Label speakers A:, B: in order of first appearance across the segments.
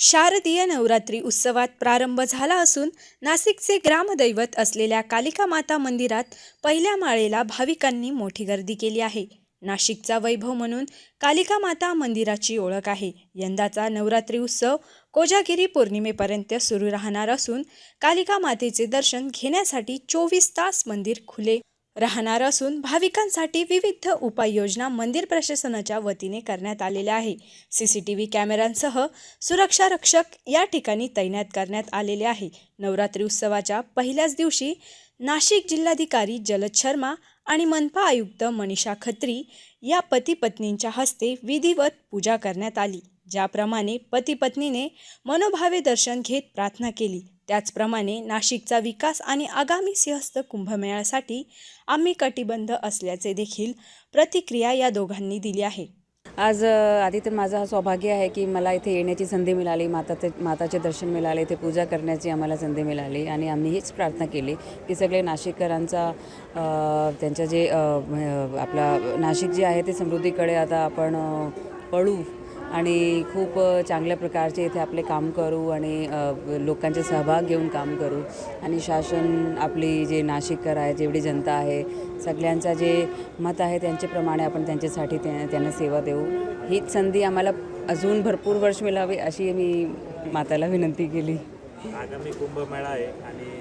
A: शारदीय नवरात्री उत्सवात प्रारंभ झाला असून नाशिकचे ग्रामदैवत असलेल्या कालिका माता मंदिरात पहिल्या माळेला भाविकांनी मोठी गर्दी केली आहे. नाशिकचा वैभव म्हणून कालिका माता मंदिराची ओळख आहे. यंदाचा नवरात्री उत्सव कोजागिरी पौर्णिमेपर्यंत सुरू राहणार असून कालिका मातेचे दर्शन घेण्यासाठी चोवीस तास मंदिर खुले राहणार असून भाविकांसाठी विविध उपाययोजना मंदिर प्रशासनाच्या वतीने करण्यात आलेल्या आहे. सी सी टी व्ही कॅमेऱ्यांसह सुरक्षा रक्षक या ठिकाणी तैनात करण्यात आलेले आहे. नवरात्री उत्सवाच्या पहिल्याच दिवशी नाशिक जिल्हाधिकारी जलद शर्मा आणि मनपा आयुक्त मनीषा खत्री या पती पत्नींच्या हस्ते विधिवत पूजा करण्यात आली. ज्याप्रमाणे पती पत्नीने मनोभावे दर्शन घेत प्रार्थना केली त्याचप्रमाणे नाशिकचा विकास आणि आगामी सिंहस्थ कुंभमेळ्यासाठी आम्ही कटिबंध असल्याचे देखील प्रतिक्रिया या दोघांनी दिली आहे.
B: आज आधी तर माझं हा सौभाग्य आहे की मला इथे येण्याची संधी मिळाली माताचे माताचे दर्शन मिळाले इथे पूजा करण्याची आम्हाला संधी मिळाली आणि आम्ही हीच प्रार्थना केली की सगळे नाशिककरांचा त्यांच्या जे आपला नाशिक जे आहे ते समृद्धीकडे आता आपण पळू. आणि खूप चांगल्या प्रकारचे इथे आपले काम करू आणि लोकांचे सहभाग घेऊन काम करू. आणि शासन आपली जे नाशिककर आहे जेवढी जनता आहे सगळ्यांचा जे मत आहे त्यांच्याप्रमाणे आपण त्यांच्यासाठी त्या- त्यांना सेवा देऊ. हीच संधी आम्हाला अजून भरपूर वर्ष मिळावी अशी मी माताला विनंती केली.
C: आगामी कुंभमेळा आहे आणि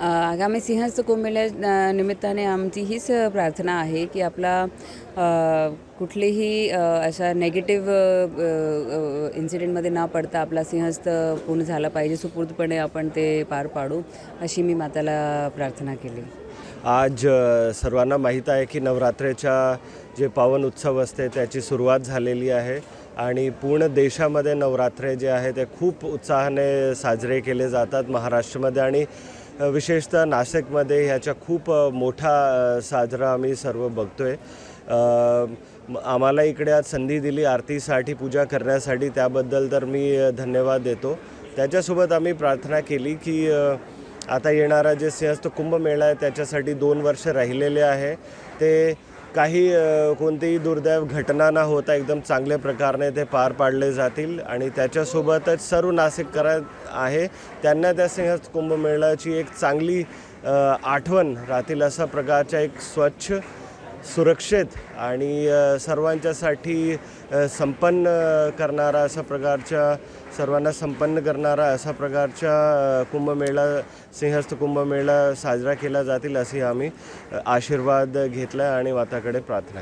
B: आगामी सिंहस्थ कुंभमेळ्या निमित्ताने आमची हीच प्रार्थना आहे की आपला कुठलीही अशा नेगेटिव्ह इन्सिडेंटमध्ये न पडता आपला सिंहस्थ पूर्ण झाला पाहिजे सुपूर्दपणे आपण ते पार पाडू अशी मी माताला प्रार्थना केली.
D: आज सर्वांना माहीत आहे की नवरात्रेच्या जे पावन उत्सव असते त्याची सुरुवात झालेली आहे आणि पूर्ण देशामध्ये नवरात्रे जे आहे ते खूप उत्साहाने साजरे केले जातात महाराष्ट्रामध्ये आणि विशेषतः नाशिकमध्ये ह्याचा खूप मोठा साजरा आम्ही सर्व बघतो आहे आम्हाला इकडे आज संधी दिली आरतीसाठी पूजा करण्यासाठी त्याबद्दल तर मी धन्यवाद देतो. त्याच्यासोबत आम्ही प्रार्थना केली की आता येणारा जे सिंहस्थ कुंभमेळा आहे त्याच्यासाठी दोन वर्ष राहिलेले आहे. ते काही कोणतीही दुर्दैव घटना न होता एकदम चांगल्या प्रकारे ते पार पाडले जातील आणि त्याच्यासोबतच सर्व नाशिककर आहे. त्यांना त्या सिंहस्थ कुंभमेळाची एक चांगली आठवण राहतील अशा प्रकारच्या एक स्वच्छ सुरक्षित आणि सर्वांच्यासाठी संपन्न करणारा अशा प्रकारच्या सर्वांना संपन्न करणारा अशा प्रकारच्या कुंभमेळा सिंहस्थ कुंभमेळा साजरा केला जातील असे आम्ही आशीर्वाद घेतला आणि वाताकडे प्रार्थना